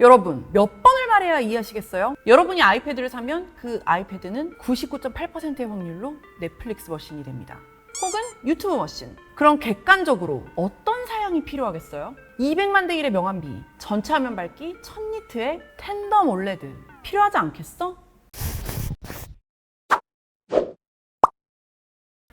여러분 몇 번을 말해야 이해하시겠어요? 여러분이 아이패드를 사면 그 아이패드는 99.8%의 확률로 넷플릭스 머신이 됩니다. 혹은 유튜브 머신. 그럼 객관적으로 어떤 사양이 필요하겠어요? 200만 대 1의 명암비, 전체 화면 밝기 1000니트의 텐덤 올레드 필요하지 않겠어?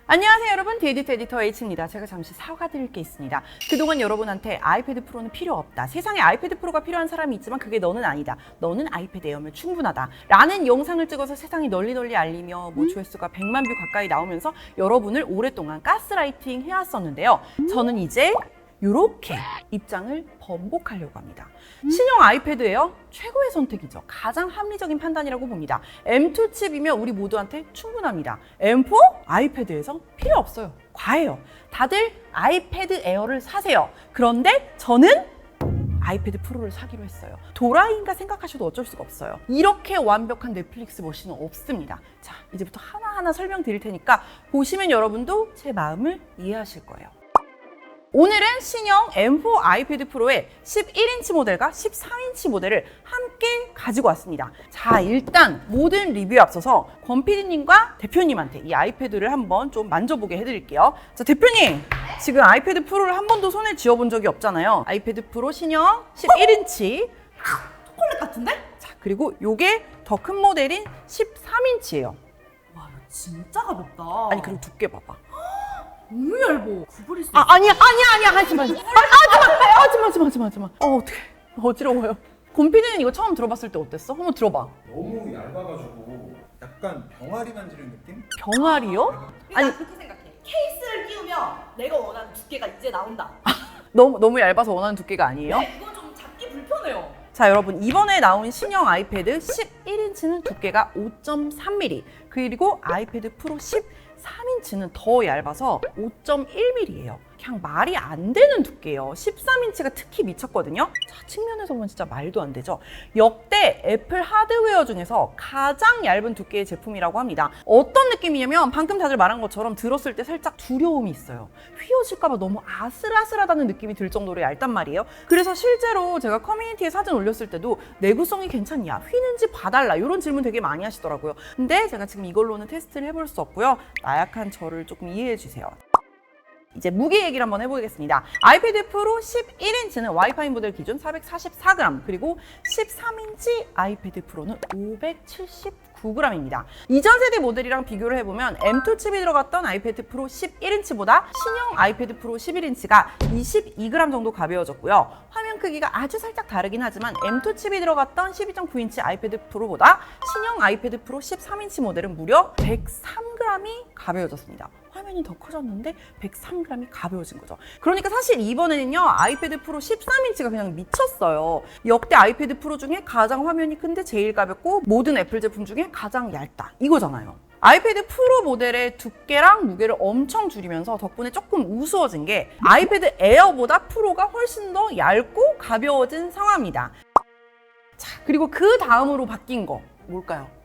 안녕하세요 여러분. 데이디트 에디터 H입니다. 제가 잠시 사과드릴 게 있습니다. 그동안 여러분한테 아이패드 프로는 필요 없다. 세상에 아이패드 프로가 필요한 사람이 있지만 그게 너는 아니다. 너는 아이패드 에어면 충분하다. 라는 영상을 찍어서 세상에 널리 널리 알리며 뭐 조회수가 100만 뷰 가까이 나오면서 여러분을 오랫동안 가스라이팅 해왔었는데요. 저는 이제 이렇게 입장을 번복하려고 합니다. 신형 아이패드 에어 최고의 선택이죠. 가장 합리적인 판단이라고 봅니다. M2 칩이면 우리 모두한테 충분합니다. M4 아이패드에서 필요 없어요. 과해요. 다들 아이패드 에어를 사세요. 그런데 저는 아이패드 프로를 사기로 했어요. 도라이인가 생각하셔도 어쩔 수가 없어요. 이렇게 완벽한 넷플릭스 머신은 없습니다. 자, 이제부터 하나하나 설명드릴 테니까 보시면 여러분도 제 마음을 이해하실 거예요. 오늘은 신형 M4 아이패드 프로의 11인치 모델과 13인치 모델을 함께 가지고 왔습니다. 자, 일단 모든 리뷰에 앞서서 권 PD님과 대표님한테 이 아이패드를 한번 좀 만져보게 해드릴게요. 자, 대표님! 지금 아이패드 프로를 한 번도 손에 쥐어본 적이 없잖아요. 아이패드 프로 신형 11인치. 초콜릿 같은데? 자, 그리고 요게 더 큰 모델인 13인치예요. 와 진짜 가볍다. 아니, 그리고 두께 봐봐. 너무 얇어. 구부릴 수 아, 아니야, 아니야, 아니야, 하지 마. 아, 하지 마, 하지 마, 하지 마, 하지 마, 하지 마. 어, 어떡해. 어지러워요. 곰피디는 이거 처음 들어봤을 때 어땠어? 한번 들어봐. 너무 얇아가지고 약간 병아리 만지는 느낌? 병아리요? 아니 아니, 그렇게 생각해. 케이스를 끼우면 내가 원하는 두께가 이제 나온다. 너무, 너무 얇아서 원하는 두께가 아니에요? 네, 이건 좀 잡기 불편해요. 자, 여러분, 이번에 나온 신형 아이패드 11인치는 두께가 5.3mm, 그리고 아이패드 프로 13인치는 더 얇아서 5.1mm예요. 그냥 말이 안 되는 두께예요. 13인치가 특히 미쳤거든요. 자, 측면에서 보면 진짜 말도 안 되죠. 역대 애플 하드웨어 중에서 가장 얇은 두께의 제품이라고 합니다. 어떤 느낌이냐면 방금 다들 말한 것처럼 들었을 때 살짝 두려움이 있어요. 휘어질까봐 너무 아슬아슬하다는 느낌이 들 정도로 얇단 말이에요. 그래서 실제로 제가 커뮤니티에 사진 올렸을 때도 내구성이 괜찮냐, 휘는지 봐달라 이런 질문 되게 많이 하시더라고요. 근데 제가 지금 이걸로는 테스트를 해볼 수 없고요. 나약한 저를 조금 이해해 주세요. 이제 무게 얘기를 한번 해보겠습니다. 아이패드 프로 11인치는 와이파이 모델 기준 444g, 그리고 13인치 아이패드 프로는 579g입니다. 이전 세대 모델이랑 비교를 해보면 M2 칩이 들어갔던 아이패드 프로 11인치보다 신형 아이패드 프로 11인치가 22g 정도 가벼워졌고요. 화면 크기가 아주 살짝 다르긴 하지만 M2 칩이 들어갔던 12.9인치 아이패드 프로보다 신형 아이패드 프로 13인치 모델은 무려 103g이 가벼워졌습니다. 화면이 더 커졌는데 103g이 가벼워진 거죠. 그러니까 사실 이번에는요 아이패드 프로 13인치가 그냥 미쳤어요. 역대 아이패드 프로 중에 가장 화면이 큰데 제일 가볍고 모든 애플 제품 중에 가장 얇다 이거잖아요. 아이패드 프로 모델의 두께랑 무게를 엄청 줄이면서 덕분에 조금 우스워진 게 아이패드 에어보다 프로가 훨씬 더 얇고 가벼워진 상황입니다. 자, 그리고 그 다음으로 바뀐 거 뭘까요?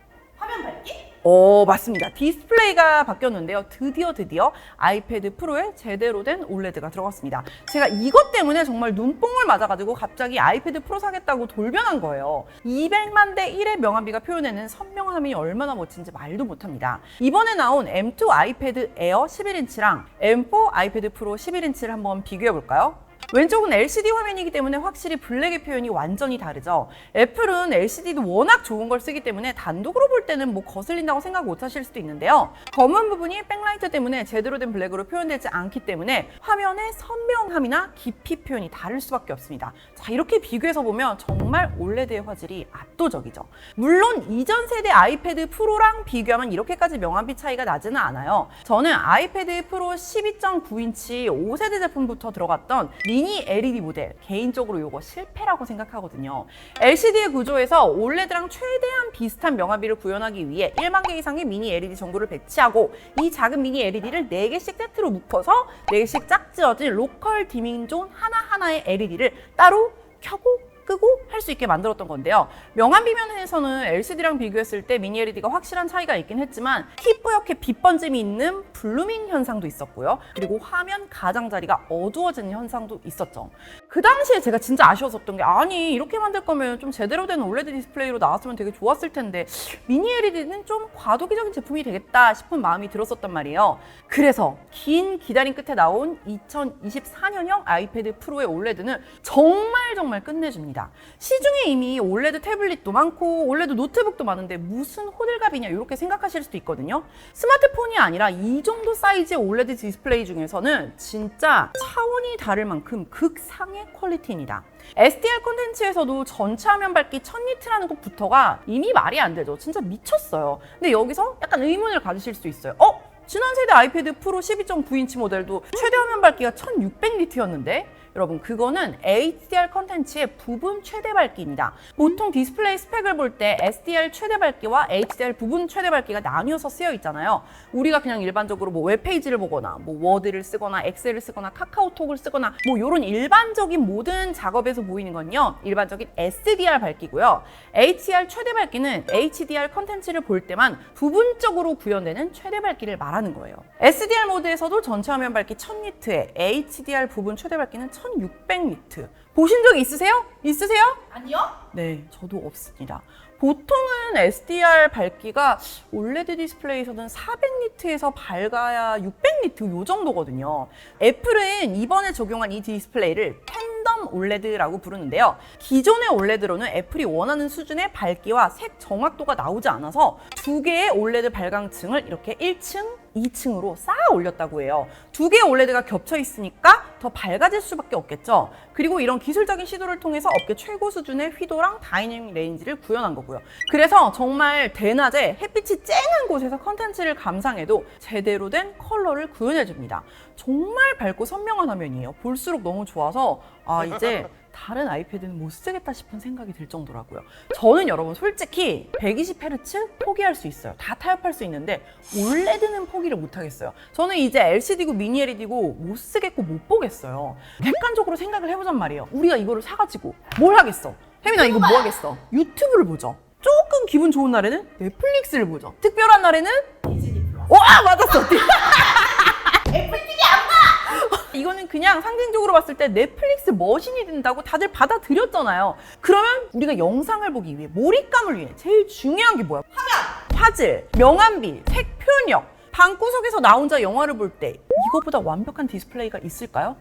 어, 맞습니다. 디스플레이가 바뀌었는데요. 드디어 드디어 아이패드 프로에 제대로 된 올레드가 들어갔습니다. 제가 이것 때문에 정말 눈뽕을 맞아가지고 갑자기 아이패드 프로 사겠다고 돌변한 거예요. 200만 대 1의 명암비가 표현해낸 선명한 화면이 얼마나 멋진지 말도 못합니다. 이번에 나온 M2 아이패드 에어 11인치랑 M4 아이패드 프로 11인치를 한번 비교해 볼까요? 왼쪽은 LCD 화면이기 때문에 확실히 블랙의 표현이 완전히 다르죠. 애플은 LCD도 워낙 좋은 걸 쓰기 때문에 단독으로 볼 때는 뭐 거슬린다고 생각 못 하실 수도 있는데요. 검은 부분이 백라이트 때문에 제대로 된 블랙으로 표현되지 않기 때문에 화면의 선명함이나 깊이 표현이 다를 수밖에 없습니다. 자, 이렇게 비교해서 보면 정말 올레드의 화질이 압도적이죠. 물론 이전 세대 아이패드 프로랑 비교하면 이렇게까지 명암비 차이가 나지는 않아요. 저는 아이패드 프로 12.9인치 5세대 제품부터 들어갔던 미니 LED 모델 개인적으로 이거 실패라고 생각하거든요. LCD의 구조에서 올레드랑 최대한 비슷한 명암비를 구현하기 위해 1만 개 이상의 미니 LED 전구를 배치하고 이 작은 미니 LED를 4개씩 세트로 묶어서 4개씩 짝지어진 로컬 디밍존 하나하나의 LED를 따로 켜고 끄고 할 수 있게 만들었던 건데요. 명암 비 면에서는 LCD랑 비교했을 때 미니 LED가 확실한 차이가 있긴 했지만 희뿌옇게 빛 번짐이 있는 블루밍 현상도 있었고요. 그리고 화면 가장자리가 어두워지는 현상도 있었죠. 그 당시에 제가 진짜 아쉬웠었던 게 아니 이렇게 만들 거면 좀 제대로 된 올레드 디스플레이로 나왔으면 되게 좋았을 텐데 미니 LED는 좀 과도기적인 제품이 되겠다 싶은 마음이 들었었단 말이에요. 그래서 긴 기다림 끝에 나온 2024년형 아이패드 프로의 올레드는 정말 정말 끝내줍니다. 시중에 이미 올레드 태블릿도 많고 올레드 노트북도 많은데 무슨 호들갑이냐 이렇게 생각하실 수도 있거든요. 스마트폰이 아니라 이 정도 사이즈의 올레드 디스플레이 중에서는 진짜 차원이 다를 만큼 극상의 퀄리티입니다. SDR 콘텐츠에서도 전체 화면 밝기 1000니트라는 것부터가 이미 말이 안 되죠. 진짜 미쳤어요. 근데 여기서 약간 의문을 가지실 수 있어요. 어? 지난 세대 아이패드 프로 12.9인치 모델도 최대 화면 밝기가 1600니트였는데 여러분 그거는 HDR 컨텐츠의 부분 최대 밝기입니다. 보통 디스플레이 스펙을 볼 때 SDR 최대 밝기와 HDR 부분 최대 밝기가 나뉘어서 쓰여 있잖아요. 우리가 그냥 일반적으로 뭐 웹페이지를 보거나 뭐 워드를 쓰거나 엑셀을 쓰거나 카카오톡을 쓰거나 뭐 이런 일반적인 모든 작업에서 보이는 건요. 일반적인 SDR 밝기고요. HDR 최대 밝기는 HDR 컨텐츠를 볼 때만 부분적으로 구현되는 최대 밝기를 말하는 거예요. SDR 모드에서도 전체 화면 밝기 1000니트에 HDR 부분 최대 밝기는 1600니트. 보신 적 있으세요? 있으세요? 아니요? 네, 저도 없습니다. 보통은 SDR 밝기가 올레드 디스플레이에서는 400니트에서 밝아야 600니트 요 정도거든요. 애플은 이번에 적용한 이 디스플레이를 팬덤 올레드라고 부르는데요. 기존의 올레드로는 애플이 원하는 수준의 밝기와 색 정확도가 나오지 않아서 두 개의 올레드 발광층을 이렇게 1층, 2층으로 쌓아 올렸다고 해요. 두 개의 올레드가 겹쳐 있으니까 더 밝아질 수밖에 없겠죠. 그리고 이런 기술적인 시도를 통해서 업계 최고 수준의 휘도랑 다이내믹 레인지를 구현한 거고요. 그래서 정말 대낮에 햇빛이 쨍한 곳에서 컨텐츠를 감상해도 제대로 된 컬러를 구현해 줍니다. 정말 밝고 선명한 화면이에요. 볼수록 너무 좋아서 아 이제 다른 아이패드는 못 쓰겠다 싶은 생각이 들 정도라고요. 저는 여러분 솔직히 120Hz 포기할 수 있어요. 다 타협할 수 있는데 올레드는 포기를 못 하겠어요. 저는 이제 LCD고 미니 LED고 못 쓰겠고 못 보겠어요. 객관적으로 생각을 해보잔 말이에요. 우리가 이거를 사가지고 뭘 하겠어? 혜민아 이거 뭐 하겠어? 유튜브를 보죠. 조금 기분 좋은 날에는 넷플릭스를 보죠. 특별한 날에는 디즈니 플러스. 와 아, 맞았어. 애플 TV! 이거는 그냥 상징적으로 봤을 때 넷플릭스 머신이 된다고 다들 받아들였잖아요. 그러면 우리가 영상을 보기 위해 몰입감을 위해 제일 중요한 게 뭐야? 화면, 화질, 명암비, 색 표현력. 방구석에서 나 혼자 영화를 볼 때 이거보다 완벽한 디스플레이가 있을까요?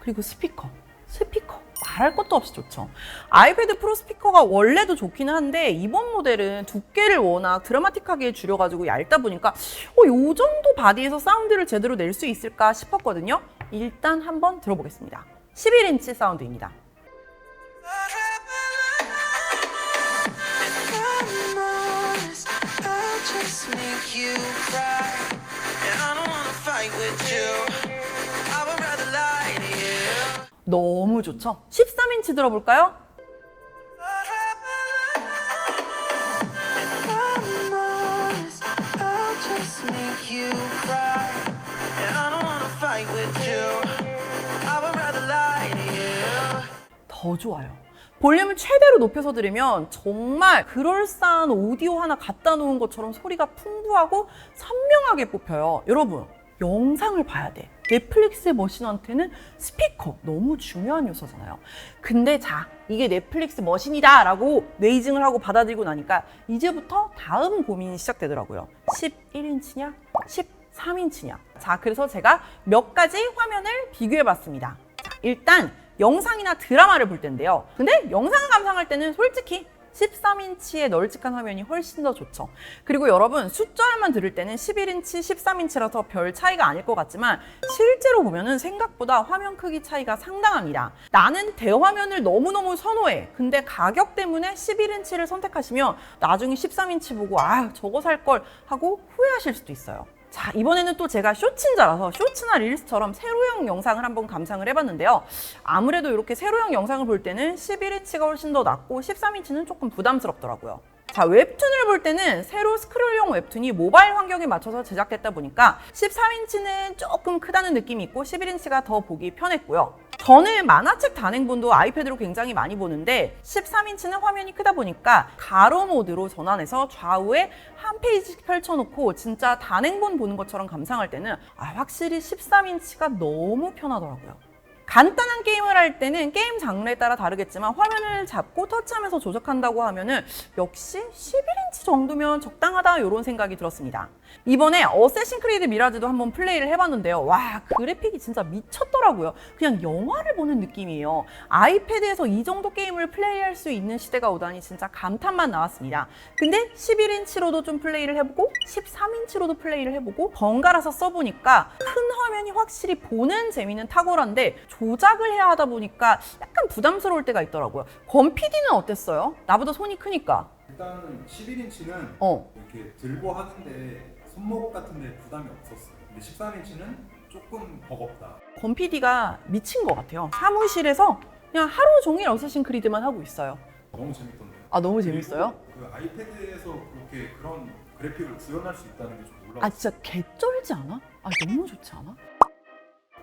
그리고 스피커. 스피커. 말할 것도 없이 좋죠. 아이패드 프로 스피커가 원래도 좋기는 한데 이번 모델은 두께를 워낙 드라마틱하게 줄여가지고 얇다 보니까 어, 요 정도 바디에서 사운드를 제대로 낼 수 있을까 싶었거든요. 일단 한번 들어보겠습니다. 11인치 사운드입니다. Make you cry. And I don't wanna fight with you. 너무 좋죠? 13인치 들어볼까요? 더 좋아요. 볼륨을 최대로 높여서 들으면 정말 그럴싸한 오디오 하나 갖다 놓은 것처럼 소리가 풍부하고 선명하게 뽑혀요. 여러분, 영상을 봐야 돼. 넷플릭스의 머신한테는 스피커 너무 중요한 요소잖아요. 근데 자, 이게 넷플릭스 머신이다 라고 네이징을 하고 받아들이고 나니까 이제부터 다음 고민이 시작되더라고요. 11인치냐? 13인치냐? 자, 그래서 제가 몇 가지 화면을 비교해 봤습니다. 자, 일단 영상이나 드라마를 볼 텐데요. 근데 영상을 감상할 때는 솔직히 13인치의 널찍한 화면이 훨씬 더 좋죠. 그리고 여러분 숫자만 들을 때는 11인치, 13인치라서 별 차이가 아닐 것 같지만 실제로 보면은 생각보다 화면 크기 차이가 상당합니다. 나는 대화면을 너무너무 선호해. 근데 가격 때문에 11인치를 선택하시면 나중에 13인치 보고 아 저거 살 걸 하고 후회하실 수도 있어요. 자, 이번에는 또 제가 쇼츠인자라서 쇼츠나 릴스처럼 세로형 영상을 한번 감상을 해봤는데요. 아무래도 이렇게 세로형 영상을 볼 때는 11인치가 훨씬 더 낫고 13인치는 조금 부담스럽더라고요. 자, 웹툰을 볼 때는 세로 스크롤용 웹툰이 모바일 환경에 맞춰서 제작됐다 보니까 13인치는 조금 크다는 느낌이 있고 11인치가 더 보기 편했고요. 저는 만화책 단행본도 아이패드로 굉장히 많이 보는데 13인치는 화면이 크다 보니까 가로 모드로 전환해서 좌우에 한 페이지씩 펼쳐놓고 진짜 단행본 보는 것처럼 감상할 때는 아, 확실히 13인치가 너무 편하더라고요. 간단한 게임을 할 때는 게임 장르에 따라 다르겠지만 화면을 잡고 터치하면서 조작한다고 하면은 역시 11인치 정도면 적당하다 이런 생각이 들었습니다. 이번에 어쌔신 크리드 미라즈도 한번 플레이를 해봤는데요. 와 그래픽이 진짜 미쳤더라고요. 그냥 영화를 보는 느낌이에요. 아이패드에서 이 정도 게임을 플레이할 수 있는 시대가 오다니 진짜 감탄만 나왔습니다. 근데 11인치로도 좀 플레이를 해보고 13인치로도 플레이를 해보고 번갈아서 써보니까 큰 화면이 확실히 보는 재미는 탁월한데 조작을 해야 하다 보니까 약간 부담스러울 때가 있더라고요. 권 PD는 어땠어요? 나보다 손이 크니까. 일단은 11인치는 어. 이렇게 들고 하는데 손목 같은데 부담이 없었어요. 근데 13인치는 조금 버겁다. 권 PD가 미친 것 같아요. 사무실에서 그냥 하루 종일 어쌔신 크리드만 하고 있어요. 너무 재밌던데요. 아 너무 재밌어요? 그리고 그 아이패드에서 그렇게 그런 그래픽을 구현할 수 있다는 게좀아 놀라웠어요. 진짜 개쩔지 않아? 아 너무 좋지 않아?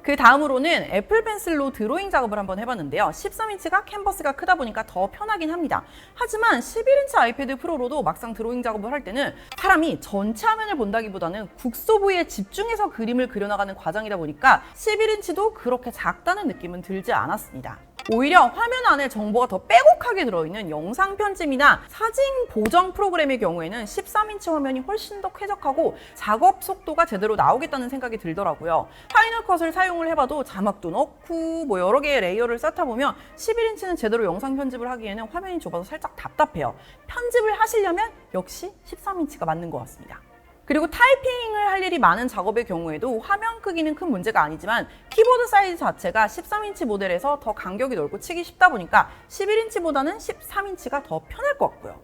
그 다음으로는 애플 펜슬로 드로잉 작업을 한번 해봤는데요. 13인치가 캔버스가 크다 보니까 더 편하긴 합니다. 하지만 11인치 아이패드 프로로도 막상 드로잉 작업을 할 때는 사람이 전체 화면을 본다기보다는 국소 부위에 집중해서 그림을 그려나가는 과정이다 보니까 11인치도 그렇게 작다는 느낌은 들지 않았습니다. 오히려 화면 안에 정보가 더 빼곡하게 들어있는 영상 편집이나 사진 보정 프로그램의 경우에는 13인치 화면이 훨씬 더 쾌적하고 작업 속도가 제대로 나오겠다는 생각이 들더라고요. 파이널 컷을 사용을 해봐도 자막도 넣고 뭐 여러 개의 레이어를 쌓다 보면 11인치는 제대로 영상 편집을 하기에는 화면이 좁아서 살짝 답답해요. 편집을 하시려면 역시 13인치가 맞는 것 같습니다. 그리고 타이핑을 할 일이 많은 작업의 경우에도 화면 크기는 큰 문제가 아니지만 키보드 사이즈 자체가 13인치 모델에서 더 간격이 넓고 치기 쉽다 보니까 11인치보다는 13인치가 더 편할 것 같고요.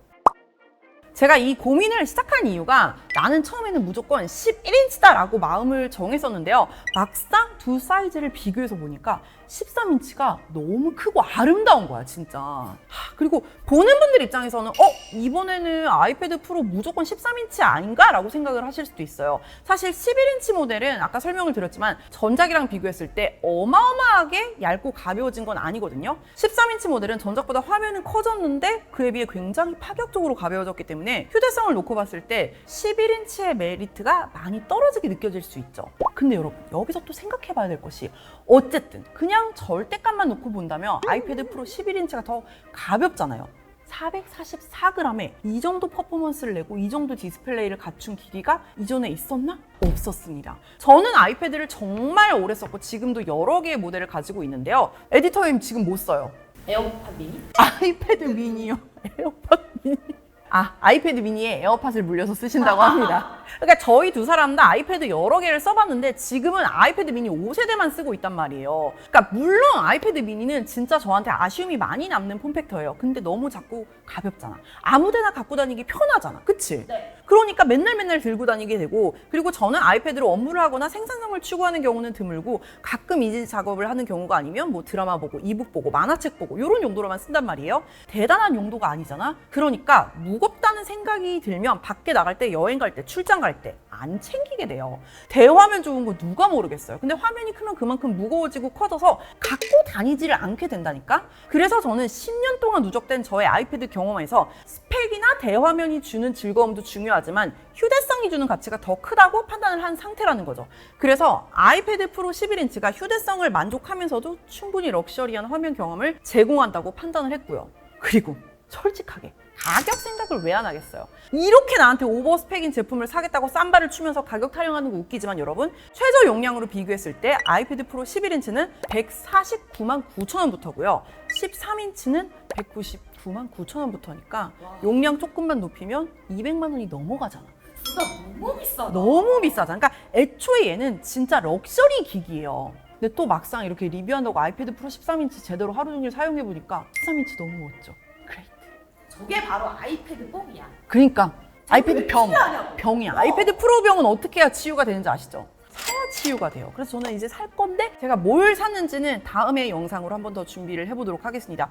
제가 이 고민을 시작한 이유가 나는 처음에는 무조건 11인치다라고 마음을 정했었는데요. 막상 두 사이즈를 비교해서 보니까 13인치가 너무 크고 아름다운 거야, 진짜. 하, 그리고 보는 분들 입장에서는 어, 이번에는 아이패드 프로 무조건 13인치 아닌가? 라고 생각을 하실 수도 있어요. 사실 11인치 모델은 아까 설명을 드렸지만 전작이랑 비교했을 때 어마어마하게 얇고 가벼워진 건 아니거든요. 13인치 모델은 전작보다 화면은 커졌는데 그에 비해 굉장히 파격적으로 가벼워졌기 때문에 휴대성을 놓고 봤을 때 11인치의 메리트가 많이 떨어지게 느껴질 수 있죠. 근데 여러분 여기서 또 생각해 봐야 될 것이 어쨌든 그냥 절대값만 놓고 본다면 아이패드 프로 11인치가 더 가볍잖아요. 444g에 이 정도 퍼포먼스를 내고 이 정도 디스플레이를 갖춘 기기가 이전에 있었나? 없었습니다. 저는 아이패드를 정말 오래 썼고 지금도 여러 개의 모델을 가지고 있는데요. 에디터님 지금 못 써요. 에어팟 미니? 아이패드 미니요. 에어팟 미니. 아, 아이패드 미니에 에어팟을 물려서 쓰신다고 합니다. 그러니까 저희 두 사람 다 아이패드 여러 개를 써봤는데 지금은 아이패드 미니 5세대만 쓰고 있단 말이에요. 그러니까 물론 아이패드 미니는 진짜 저한테 아쉬움이 많이 남는 폼팩터예요. 근데 너무 작고 가볍잖아. 아무데나 갖고 다니기 편하잖아. 그치? 네. 그러니까 맨날 맨날 들고 다니게 되고 그리고 저는 아이패드로 업무를 하거나 생산성을 추구하는 경우는 드물고 가끔 이지 작업을 하는 경우가 아니면 뭐 드라마 보고 이북 보고 만화책 보고 이런 용도로만 쓴단 말이에요. 대단한 용도가 아니잖아. 그러니까 무 겁다는 생각이 들면 밖에 나갈 때 여행 갈 때 출장 갈 때 안 챙기게 돼요. 대화면 좋은 거 누가 모르겠어요. 근데 화면이 크면 그만큼 무거워지고 커져서 갖고 다니지를 않게 된다니까. 그래서 저는 10년 동안 누적된 저의 아이패드 경험에서 스펙이나 대화면이 주는 즐거움도 중요하지만 휴대성이 주는 가치가 더 크다고 판단을 한 상태라는 거죠. 그래서 아이패드 프로 11인치가 휴대성을 만족하면서도 충분히 럭셔리한 화면 경험을 제공한다고 판단을 했고요. 그리고 솔직하게 가격 생각을 왜 안 하겠어요? 이렇게 나한테 오버 스펙인 제품을 사겠다고 쌈바를 추면서 가격 타령하는 거 웃기지만 여러분 최저 용량으로 비교했을 때 아이패드 프로 11인치는 149만 9천 원부터고요. 13인치는 199만 9천 원부터니까 용량 조금만 높이면 200만 원이 넘어가잖아. 진짜 너무 비싸다. 너무 비싸잖아. 그러니까 애초에 얘는 진짜 럭셔리 기기예요. 근데 또 막상 이렇게 리뷰한다고 아이패드 프로 13인치 제대로 하루 종일 사용해 보니까 13인치 너무 멋져. 저게 바로 아이패드 뽕이야. 그러니까 아이패드 왜 병. 병이야. 어. 아이패드 프로 병은 어떻게 해야 치유가 되는지 아시죠? 사야 치유가 돼요. 그래서 저는 이제 살 건데 제가 뭘 샀는지는 다음에 영상으로 한 번 더 준비를 해보도록 하겠습니다.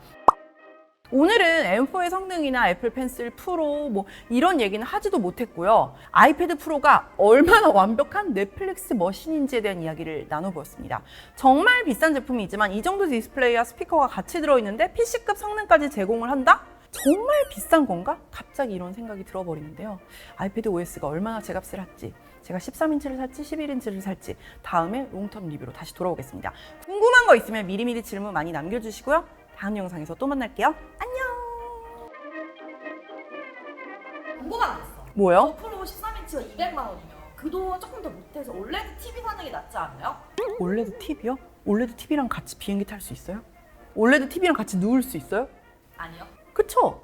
오늘은 M4의 성능이나 애플 펜슬 프로 뭐 이런 얘기는 하지도 못했고요. 아이패드 프로가 얼마나 완벽한 넷플릭스 머신인지에 대한 이야기를 나눠보았습니다. 정말 비싼 제품이지만 이 정도 디스플레이와 스피커가 같이 들어있는데 PC급 성능까지 제공을 한다? 정말 비싼 건가? 갑자기 이런 생각이 들어버리는데요. 아이패드 OS가 얼마나 제 값을 할지, 제가 13인치를 살지 11인치를 살지 다음에 롱텀 리뷰로 다시 돌아오겠습니다. 궁금한 거 있으면 미리미리 질문 많이 남겨주시고요. 다음 영상에서 또 만날게요. 안녕. 궁금한 게 있어. 뭐요? 5프로 13인치가 200만 원이면 그동안 조금 더 못해서 올레드 TV 사는 게 낫지 않아요? 올레드 TV요? 올레드 TV랑 같이 비행기 탈 수 있어요? 올레드 TV랑 같이 누울 수 있어요? 아니요. 그쵸?